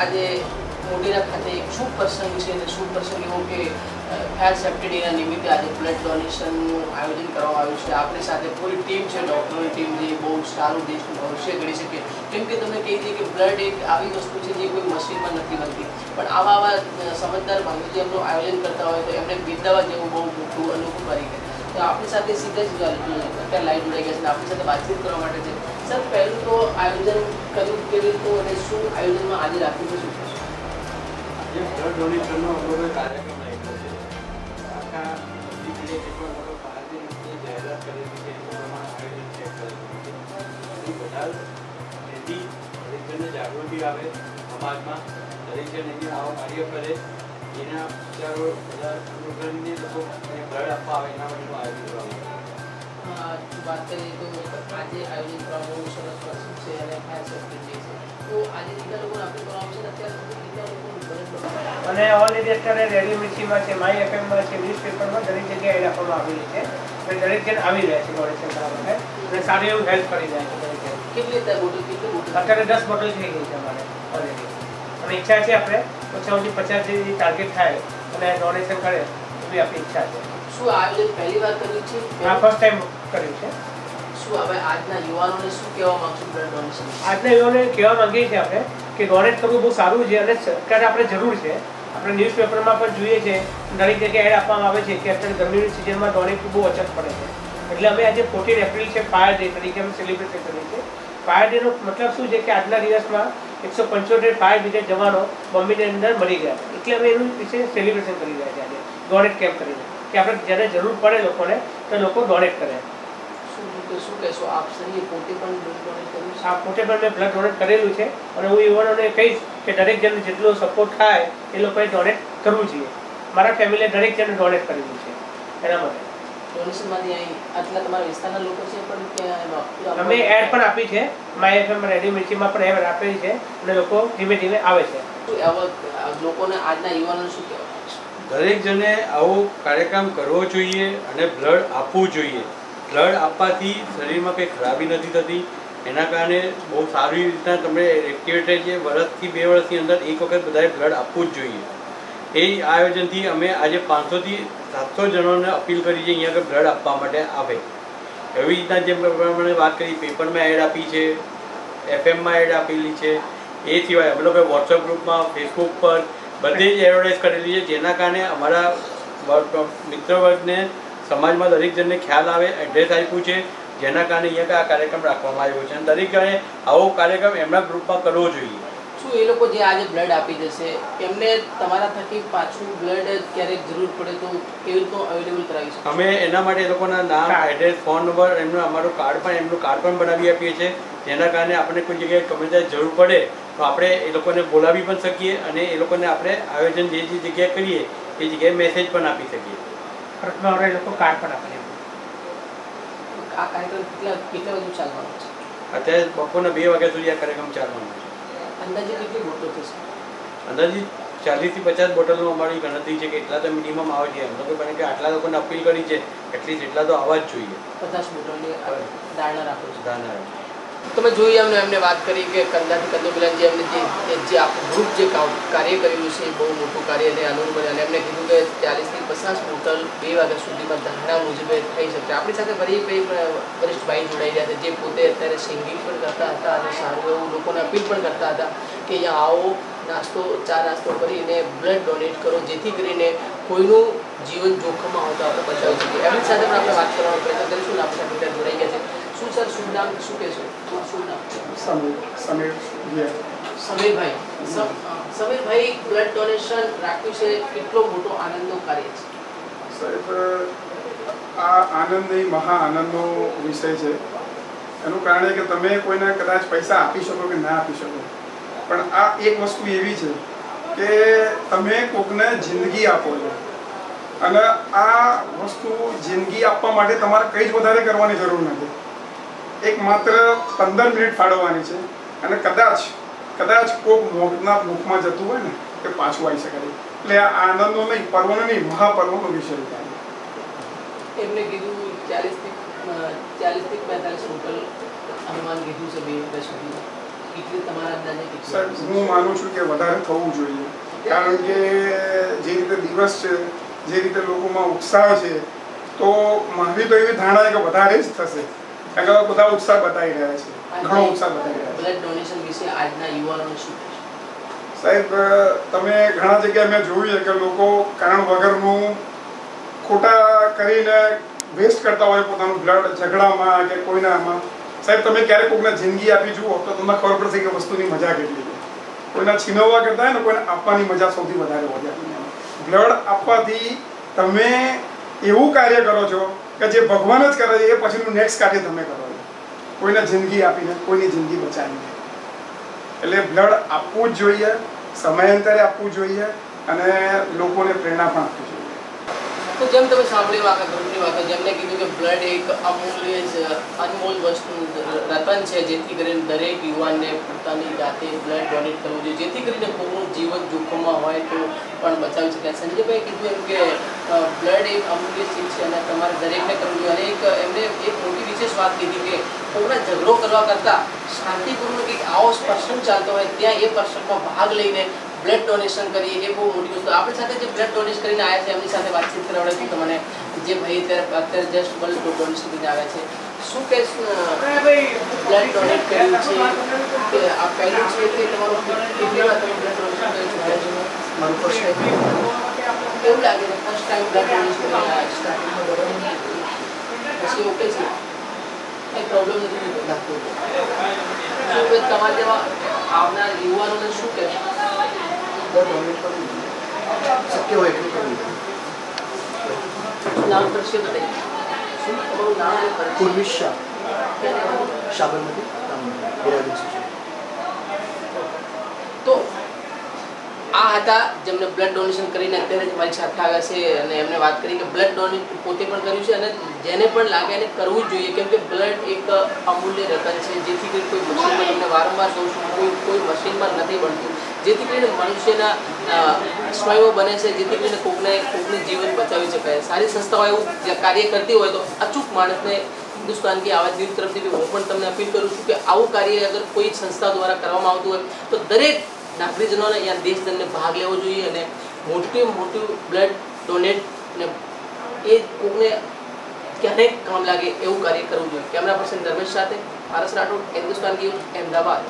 આજે મોઢેરા ખાતે એક શુભ પ્રસંગ છે અને શુભ પ્રસંગ એવો કે ફાયર સેફ્ટી ડેના નિમિત્તે આજે બ્લડ ડોનેશનનું આયોજન કરવામાં આવ્યું છે. આપણી સાથે પૂરી ટીમ છે ડૉક્ટરોની ટીમ જે બહુ સારું દેશનું ભવિષ્ય ઘડી શકે. કેમ કે તમે કહી દઈએ કે બ્લડ એક આવી વસ્તુ છે જે કોઈ મશીનમાં નથી બનતી. પણ આવા આવા સમજદાર ભાઈઓ એમનું આયોજન કરતા હોય તો એમને બિરદાવા જેવું બહુ મોટું અનુભવ કરી. ગયા તો આપણી સાથે સીધા જ અત્યારે લાઈવ જોડાઈ ગયા છે. આપણી સાથે વાતચીત કરવા માટે છે. સર પહેલું તો આયોજન કર્યું કેવી રીતનું અને શું આયોજનમાં આજે રાખ્યું છે, શું થશે જે બ્લડ ડોનેશનનો અમારો કાર્યક્રમ રાખ્યો છે. આખા કેટલો મોટો ભારતીય જાહેરાત કરેલી છે એ આયોજન છે કરેલું છે. જાગૃતિ આવે, સમાજમાં દરેક જણ એને આવા કાર્ય કરે, એના વિચારો બધા અનુસરીને લોકો બ્લડ આપવા આવે, એના માટેનું આયોજન કરવામાં વાત કરીએ તો આજે આયોજન કરવામાં બહુ સરસ પ્રસંગ છે અને ફાયર સેફ્ટી છે. તો આજે કેટલા લોકોને આપણે કરવામાં છે અત્યાર સુધી કેટલા લોકો અને ઓલ ઇન્ડિયા અત્યારે રેડિયો મિર્ચીમાં છે માય એફએમમાં છે ન્યૂઝપેપરમાં દરેક જગ્યાએ આવી આવેલી છે. અને દરેક જણ આવી રહ્યા છે ડોનેશન કરવા માટે અને સારું એવું હેલ્પ કરી રહ્યા છે દરેક જણ. કેટલી અત્યારે બોટલ કેટલી બોટલ અત્યારે દસ બોટલ થઈ ગઈ છે અમારે ઓલરેડી અને ઈચ્છા છે આપણે ઓછા ઓછી પચાસ જેવી ટાર્ગેટ થાય અને ડોનેશન કરે એવી આપણી ઈચ્છા છે. શું આ આયોજન પહેલી વાર કર્યું છે? આ ફર્સ્ટ ટાઈમ કર્યું છે. શું હવે આજના યુવાનોને શું કહેવા માંગશું બ્લડ ડોનેશન? આજના યુવાનોને કહેવા માંગીએ છીએ આપણે કે ડોનેટ કરવું બહુ સારું છે અને સરકારે આપણે જરૂર છે. આપણે ન્યૂઝપેપરમાં પણ જોઈએ છે. દરેક જગ્યાએ એડ આપવામાં આવે છે કે અત્યારે ગરમીની સિઝનમાં ડોનેટ બહુ અછત પડે છે. એટલે અમે આજે ફોર્ટીન એપ્રિલ છે ફાયર ડે તરીકે અમે સેલિબ્રેશન કરીએ છીએ. ફાયર ડેનો મતલબ શું છે કે આજના દિવસમાં એકસો પંચોતેર ફાયર બ્રિગેડ જવાનો બોમ્બેની અંદર મળી ગયા એટલે અમે એનું વિશે સેલિબ્રેશન કરી રહ્યા છીએ આજે. ડોનેટ કેમ્પ કરીને. કે આપણે જ્યારે જરૂર પડે લોકોને તો લોકો ડોનેટ કરે. શું કહેશો? આપ પોતે પણ બ્લડ ડોનેટ કર્યું છે? આ પોતે પણ મેં બ્લડ ડોનેટ કરેલું છે અને હું યુવાનોને કહીશ કે દરેક જણને જેટલો સપોર્ટ થાય એ લોકોએ ડોનેટ કરવું જોઈએ. મારા ફેમિલીએ દરેક જણે ડોનેટ કરેલું છે. એના માટે. ડોનેશનમાંથી અહીં આટલા તમારા વિસ્તારના લોકો છે પણ અમે એડ પણ આપી છે. માય એફએમ રેડિયો મિર્ચીમાં પણ એડ આપેલી છે અને લોકો ધીમે ધીમે આવે છે. શું લોકોને આજના યુવાનોને શું કહેવા દરેક જણે આવો કાર્યક્રમ કરવો જોઈએ અને બ્લડ આપવું જોઈએ. બ્લડ આપવાથી શરીરમાં કંઈ ખરાબી નથી થતી. એના કારણે બહુ સારી રીતના તમે એક્ટિવેટેડ છે. વર્ષથી બે વર્ષની અંદર એક વખત બધાએ બ્લડ આપવું જ જોઈએ. એ આયોજનથી અમે આજે પાંચસોથી સાતસો જણોને અપીલ કરી છે અહીંયા આગળ બ્લડ આપવા માટે આવે. એવી રીતના જેમ પ્રમાણે વાત કરી, પેપરમાં એડ આપી છે, એફએમમાં એડ આપેલી છે. એ સિવાય અમે લોકો વોટ્સઅપ ગ્રુપમાં ફેસબુક પર બધે જ એડવર્ટાઇઝ કરેલી છે જેના કારણે અમારા મિત્ર વર્ગને સમાજમાં દરેક જણને ખ્યાલ આવે એડ્રેસ આપ્યું છે જેના કારણે અહીંયા આ કાર્યક્રમ રાખવામાં આવ્યો છે. અને દરેક જણે આવો કાર્યક્રમ એમના ગ્રુપમાં કરવો જોઈએ. શું એ લોકો જે આજે બ્લડ આપી જશે એમને તમારા થકી પાછું બ્લડ ક્યારેક જરૂર પડે તો કેવી રીતનું અવેલેબલ કરાવી શકીએ? અમે એના માટે એ લોકોના નામ. એડ્રેસ ફોન નંબર એમનું અમારું કાર્ડ પણ એમનું કાર્ડ પણ બનાવી આપીએ છીએ. જેના કારણે આપણે કોઈ જગ્યાએ ગમે ત્યારે જરૂર પડે તો આપણે એ લોકોને બોલાવી પણ શકીએ અને એ લોકોને આપણે આયોજન જે જે જગ્યાએ કરીએ એ જગ્યાએ મેસેજ પણ આપી શકીએ. ફરકમાં હવે એ લોકો કાર્ડ પણ આપે. છે આ કાર્યક્રમ કેટલા કેટલા બધું ચાલવાનું છે? અત્યારે બપોરના બે વાગ્યા સુધી આ કાર્યક્રમ ચાલવાનો છે. અંદાજે કેટલી બોટલ થશે? અંદાજે ચાલીસથી પચાસ બોટલનો અમારી ગણતરી છે કે એટલા તો મિનિમમ આવે છે. એમ તો બને કે આટલા લોકોને અપીલ કરી છે એટલીસ્ટ એટલા તો આવવા જ જોઈએ. પચાસ બોટલની ધારણા રાખો છો. ધારણા તમે જોઈ અમને એમને વાત કરી કે કંદાથી કંદોબિલાન જે એમને જે જે- આખું ગ્રુપ જે કાર્ય કર્યું છે, એ બહુ મોટું કાર્ય અને અનુરૂપ અને એમને કીધું કે ચાલીસથી પચાસ બોટલ બે વાગ્યા સુધીમાં ધારણા મુજબ થઈ શકે. આપણી સાથે ફરી વરિષ્ઠ ભાઈ જોડાઈ રહ્યા હતા જે પોતે અત્યારે સિંગિંગ પણ કરતા હતા અને સારું એવું લોકોને અપીલ પણ કરતા હતા કે અહીંયા આવો, નાસ્તો, ચા નાસ્તો કરીને બ્લડ ડોનેટ કરો, જેથી કરીને કોઈનું જીવન જોખમમાં આવતા આપણે બચાવી શકીએ એમની સાથે પણ આપણે વાત કરવાનો પ્રયત્ન કરીશું આપણી સાથે જોડાઈ ગયા છે. શું સર શું નામ શું કહેશો શું નામ? સમીર સમીર સમીરભાઈ. સમીરભાઈ બ્લડ ડોનેશન રાખ્યું છે. કેટલો મોટો આનંદનો કાર્ય છે? સાહેબ આ આનંદ એ મહા આનંદનો વિષય છે. એનું કારણ એ કે તમે કોઈને કદાચ પૈસા આપી શકો કે ના આપી શકો. પણ આ એક વસ્તુ એવી છે કે તમે કોકને જિંદગી આપો છો. અને આ વસ્તુ જિંદગી આપવા માટે તમારે કંઈ જ વધારે કરવાની જરૂર નથી. એક માત્ર પંદર મિનિટ ફાળવવાની છે. અને કદાચ કદાચ કોક મોગના મુખમાં જતું હોય ને કે પાછું આવી શકાય એટલે આ આનંદનો નહીં પર્વનો નહીં મહાપર્વનો વિષય થાય એમને કીધું ચાલીસથી ચાલીસથી બેતાલીસ હોટલ હનુમાન કીધું છે બે સુધીમાં કેટલી તમારા અંદાજે હું માનું છું કે વધારે થવું જોઈએ. કારણ કે જે રીતે દિવસ છે જે રીતે લોકોમાં ઉત્સાહ છે તો મારી તો એવી ધારણા કે વધારે જ થશે. કે બધા ઉત્સાહ બતાવી રહ્યા છે. ઘણો ઉત્સાહ બતાવી રહ્યા છે. બ્લડ ડોનેશન વિશે આજના યુવાનો શું સાહેબ તમે ઘણા જગ્યાએ મેં જોયું છે કે લોકો કારણ વગરનું ખોટા કરીને વેસ્ટ કરતા હોય પોતાનું બ્લડ ઝઘડામાં કે કોઈનામાં. સાહેબ તમે ક્યારેક કોઈને જિંદગી આપી જુઓ તો તમને ખબર પડશે કે વસ્તુની મજા કેટલી છે. કોઈના છીનવવા કરતા હોય ને કોઈને આપવાની મજા સૌથી વધારે હોય બ્લડ આપવાથી તમે એવું કાર્ય કરો છો કે જે ભગવાન જ કરે છે, એ પછીનું નેક્સ્ટ કાર્ય તમે કરો છો. કોઈને જિંદગી આપીને, કોઈની જિંદગી બચાવીને. એટલે બ્લડ આપવું જ જોઈએ, સમયાંતરે આપવું જોઈએ અને લોકોને પ્રેરણા પણ આપવી જોઈએ. તો જેમ તમે સાંભળી વાત ગ્રુપની વાતો જેમને કીધું કે બ્લડ એક અમૂલ્ય અનમોલ વસ્તુ રતન છે, જેથી કરીને દરેક યુવાનને પોતાની જાતે બ્લડ ડોનેટ કરવું જોઈએ. જેથી કરીને કોઈનું જીવન જોખમમાં હોય તો પણ બચાવી શકાય સંજયભાઈ કીધું એમ કે બ્લડ એક અમૂલ્ય ચીજ છે અને તમારે દરેકને કરવું જોઈએ. અને એક એમને એક મોટી વિશેષ વાત કીધી કે કોઈને ઝઘડો કરવા કરતાં શાંતિપૂર્વક એક આવો પ્રસંગ ચાલતો હોય, ત્યાં એ પ્રસંગમાં ભાગ લઈને બ્લડ ડોનેશન કરીએ એ બહુ મોટી વસ્તુ. આપણી સાથે જે બ્લડ ડોનેટ કરીને આવ્યા છે એમની સાથે વાતચીત કરાવડે છે તમને જે ભાઈ અત્યારે અત્યારે જસ્ટ બ્લડ ડોનેશન કરીને આવ્યા છે. શું કે બ્લડ ડોનેટ કર્યું છે? કે આ પહેલું છે કે તમારું કેટલી વાર તમે બ્લડ ડોનેશન કરી ચૂક્યા છો મારું ફર્સ્ટ ટાઈમ કેવું લાગે છે? ફર્સ્ટ ટાઈમ બ્લડ ડોનેશન કરીને સ્ટાર્ટિંગમાં પછી ઓકે છે? કંઈ પ્રોબ્લેમ નથી લાગતો શું કે તમારા જેવા આવનાર યુવાનોને શું કહેશો? બ્લડ ડોનેટ કરવું જોઈએ શક્ય હોય એટલું કરવું જોઈએ. નામ પરિચય બતાવીએ શું? તમારું નામ પૂર્વિશ શાહ સાબરમતી રામનગર. બિરાજન સ્ટેશન તો આ હતા જેમને બ્લડ ડોનેશન કરીને અત્યારે જ મારી સાથે આવ્યા છે અને એમને વાત કરી કે બ્લડ ડોનેટ પોતે પણ કર્યું છે અને જેને પણ લાગે એને કરવું જ જોઈએ કેમ કે બ્લડ એક અમૂલ્ય રતન છે જેથી કરી કોઈ મશીનમાં તમને વારંવાર કહું છું કોઈ કોઈ મશીનમાં નથી બનતું. જેથી કરીને મનુષ્યના સ્વયંઓ બને છે જેથી કરીને કોકને કોકનું જીવન બચાવી શકાય. સારી સંસ્થાઓ એવું કાર્ય કરતી હોય તો અચૂક માણસને હિન્દુસ્તાન કે આવા ન્યૂઝ તરફથી હું પણ તમને અપીલ કરું છું કે આવું કાર્ય અગર કોઈ સંસ્થા દ્વારા કરવામાં આવતું હોય તો દરેક નાગરિકજનોને અહીંયા તમને ભાગ લેવો જોઈએ અને મોટી મોટું બ્લડ ડોનેટ ને એ કોકને ક્યારેક કામ લાગે એવું કાર્ય કરવું જોઈએ. કેમેરા પર્સન ધર્મેશ સાથે પારસ રાઠોડ, હિન્દુસ્તાન ન્યૂઝ અહેમદાબાદ